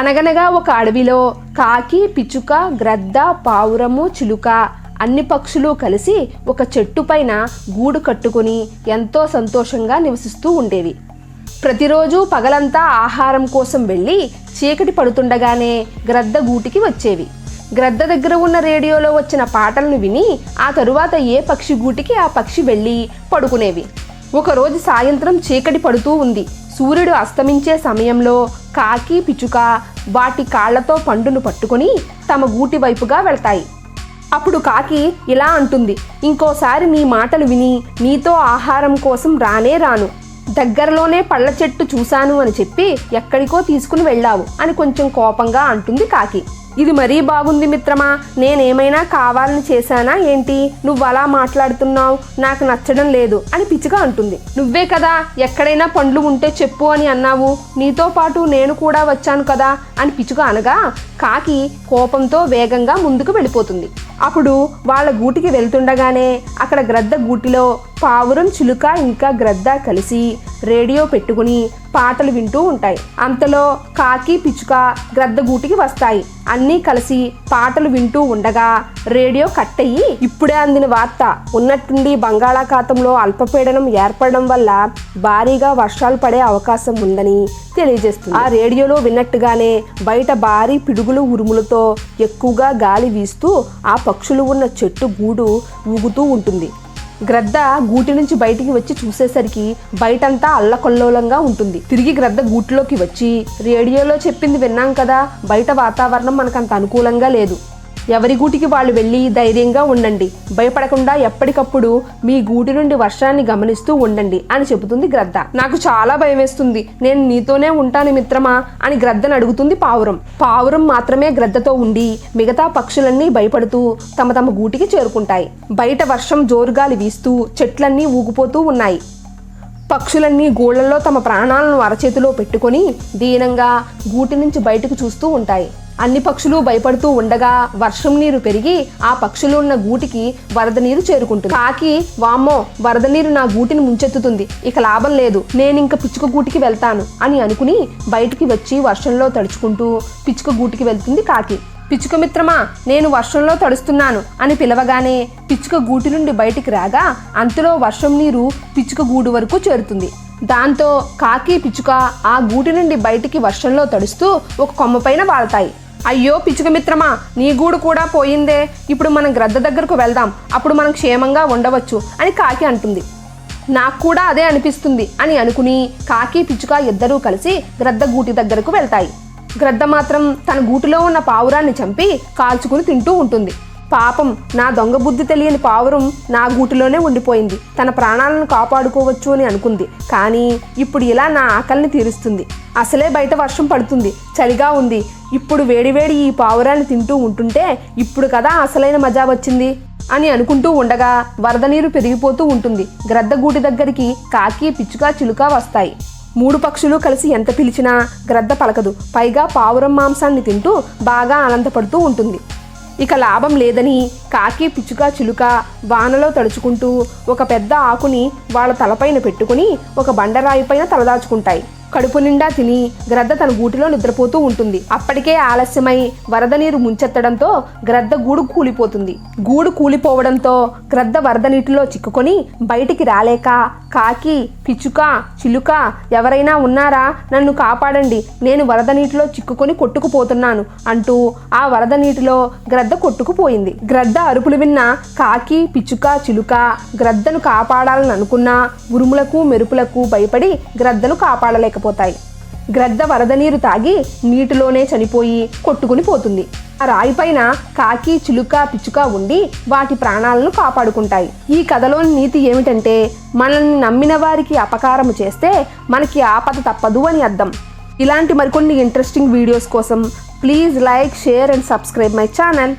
అనగనగా ఒక అడవిలో కాకి పిచ్చుక గ్రద్ద పావురము చిలుక అన్ని పక్షులు కలిసి ఒక చెట్టు పైన గూడు కట్టుకుని ఎంతో సంతోషంగా నివసిస్తూ ఉండేవి. ప్రతిరోజు పగలంతా ఆహారం కోసం వెళ్ళి చీకటి పడుతుండగానే గ్రద్ద గూటికి వచ్చేవి. గ్రద్ద దగ్గర ఉన్న రేడియోలో వచ్చిన పాటలను విని ఆ తరువాత ఏ పక్షి గూటికి ఆ పక్షి వెళ్ళి పడుకునేవి. ఒకరోజు సాయంత్రం చీకటి పడుతూ ఉంది. సూర్యుడు అస్తమించే సమయంలో కాకి పిచ్చుక వాటి కాళ్ళతో పండును పట్టుకొని తమ గూటి వైపుగా వెళ్తాయి. అప్పుడు కాకి ఇలా అంటుంది ఇంకోసారి నీ మాటలు విని నీతో ఆహారం కోసం రానే రాను. దగ్గరలోనే పళ్ళ చెట్టు చూశాను అని చెప్పి ఎక్కడికో తీసుకుని వెళ్ళావు అని కొంచెం కోపంగా అంటుంది కాకి. ఇది మరీ బాగుంది మిత్రమా? నేనేమైనా కావాలని చేశానా ఏంటి? నువ్వు అలా మాట్లాడుతున్నావు నాకు నచ్చడం లేదు అని పిచ్చిగా అంటుంది. నువ్వే కదా ఎక్కడైనా పండ్లు ఉంటే చెప్పు అని అన్నావు. నీతో పాటు నేను కూడా వచ్చాను కదా అని పిచ్చుక అనగా కాకి కోపంతో వేగంగా ముందుకు వెళ్ళిపోతుంది. అప్పుడు వాళ్ళ గూటికి వెళ్తుండగానే అక్కడ గ్రద్ద గూటిలో పావురం చిలుక ఇంకా గ్రద్ద కలిసి రేడియో పెట్టుకుని పాటలు వింటూ ఉంటాయి. అంతలో కాకి పిచ్చుక గ్రద్ద గూటికి వస్తాయి. అన్నీ కలిసి పాటలు వింటూ ఉండగా రేడియో కట్ అయ్యి ఇప్పుడే అందిన వార్త. ఉన్నట్టుండి బంగాళాఖాతంలో అల్పపీడనం ఏర్పడడం వల్ల భారీగా వర్షాలు పడే అవకాశం ఉందని తెలియజేస్తుంది. ఆ రేడియోలో విన్నట్టుగానే బయట భారీ పిడుగులు ఉరుములతో ఎక్కువగా గాలి వీస్తూ ఆ పక్షులు ఉన్న చెట్టు గూడు ఊగుతూ ఉంటుంది. గ్రద్ద గూటి నుంచి బయటికి వచ్చి చూసేసరికి బయటంతా అల్లకొల్లోలంగా ఉంటుంది. తిరిగి గ్రద్ద గూటిలోకి వచ్చి రేడియోలో చెప్పింది విన్నాం కదా బయట వాతావరణం మనకంత అనుకూలంగా లేదు. ఎవరి గూటికి వాళ్ళు వెళ్ళి ధైర్యంగా ఉండండి. భయపడకుండా ఎప్పటికప్పుడు మీ గూటి నుండి వర్షాన్ని గమనిస్తూ ఉండండి అని చెబుతుంది గ్రద్ద. నాకు చాలా భయం వేస్తుంది నేను నీతోనే ఉంటాను మిత్రమా అని గ్రద్దను అడుగుతుంది పావురం. పావురం మాత్రమే గ్రద్దతో ఉండి మిగతా పక్షులన్నీ భయపడుతూ తమ తమ గూటికి చేరుకుంటాయి. బయట వర్షం జోరుగాలి వీస్తూ చెట్లన్నీ ఊగిపోతూ ఉన్నాయి. పక్షులన్నీ గూళ్ళల్లో తమ ప్రాణాలను అరచేతిలో పెట్టుకొని దీనంగా గూటి నుంచి బయటకు చూస్తూ ఉంటాయి. అన్ని పక్షులు భయపడుతూ ఉండగా వర్షం నీరు పెరిగి ఆ పక్షులు ఉన్న గూటికి వరద నీరు చేరుకుంటుంది. కాకి వామ్మో వరద నీరు నా గూటిని ముంచెత్తుతుంది. ఇక లాభం లేదు. నేను ఇంక పిచ్చుక గూటికి వెళ్తాను అని అనుకుని బయటికి వచ్చి వర్షంలో తడుచుకుంటూ పిచ్చుక గూటికి వెళ్తుంది కాకి. పిచ్చుక మిత్రమా నేను వర్షంలో తడుస్తున్నాను అని పిలవగానే పిచ్చుక గూటి నుండి బయటికి రాగా అంతలో వర్షం నీరు పిచ్చుక గూడు వరకు చేరుతుంది. దాంతో కాకి పిచ్చుక ఆ గూటి నుండి బయటికి వర్షంలో తడుస్తూ ఒక కొమ్మపైన వాళ్తాయి. అయ్యో పిచ్చుక మిత్రమా నీ గూడు కూడా పోయిందే. ఇప్పుడు మనం గ్రద్ద దగ్గరకు వెళ్దాం. అప్పుడు మనం క్షేమంగా ఉండవచ్చు అని కాకి అంటుంది. నాకు కూడా అదే అనిపిస్తుంది అని అనుకుని కాకి పిచ్చుక ఇద్దరూ కలిసి గ్రద్ద గూటి దగ్గరకు వెళ్తాయి. గ్రద్ద మాత్రం తన గూటిలో ఉన్న పావురాన్ని చంపి కాల్చుకుని తింటూ ఉంటుంది. పాపం నా దొంగ బుద్ధి తెలియని పావురం నా గూటిలోనే ఉండిపోయింది. తన ప్రాణాలను కాపాడుకోవచ్చు అని అనుకుంది. కానీ ఇప్పుడు ఇలా నా ఆకలిని తీరుస్తుంది. అసలే బయట వర్షం పడుతుంది. చలిగా ఉంది. ఇప్పుడు వేడివేడి ఈ పావురాన్ని తింటూ ఉంటుంటే ఇప్పుడు కదా అసలైన మజా వచ్చింది అని అనుకుంటూ ఉండగా వరద నీరు పెరిగిపోతూ ఉంటుంది. గ్రద్ద గూటి దగ్గరికి కాకి పిచ్చుక చిలుక వస్తాయి. మూడు పక్షులు కలిసి ఎంత పిలిచినా గ్రద్ద పలకదు. పైగా పావురం మాంసాన్ని తింటూ బాగా ఆనందపడుతూ ఉంటుంది. ఇక లాభం లేదని కాకి పిచ్చుక చిలుక వానలో తడుచుకుంటూ ఒక పెద్ద ఆకుని వాళ్ళ తలపైన పెట్టుకుని ఒక బండరాయి పైన తలదాచుకుంటాయి. కడుపు నిండా తిని గ్రద్ద తన గూటిలో నిద్రపోతూ ఉంటుంది. అప్పటికే ఆలస్యమై వరద నీరు ముంచెత్తడంతో గ్రద్ద గూడు కూలిపోతుంది. గూడు కూలిపోవడంతో గ్రద్ద వరద నీటిలో చిక్కుకొని బయటికి రాలేక కాకి పిచ్చుక చిలుక ఎవరైనా ఉన్నారా? నన్ను కాపాడండి. నేను వరద నీటిలో చిక్కుకొని కొట్టుకుపోతున్నాను అంటూ ఆ వరద నీటిలో గ్రద్ద కొట్టుకుపోయింది. గ్రద్ద అరుపులు విన్న కాకి పిచ్చుక చిలుక గ్రద్దను కాపాడాలని అనుకున్నా ఉరుములకు మెరుపులకు భయపడి గ్రద్దను కాపాడలేకపోతాయి గ్రద్ద వరద నీరు తాగి నీటిలోనే చనిపోయి కొట్టుకుని పోతుంది. ఆ రాయి పైన కాకి చిలుక పిచ్చుక ఉండి వాటి ప్రాణాలను కాపాడుకుంటాయి. ఈ కథలోని నీతి ఏమిటంటే మనల్ని నమ్మిన వారికి అపకారము చేస్తే మనకి ఆపద తప్పదు అని అర్థం. ఇలాంటి మరికొన్ని ఇంట్రెస్టింగ్ వీడియోస్ కోసం please like share and subscribe my channel.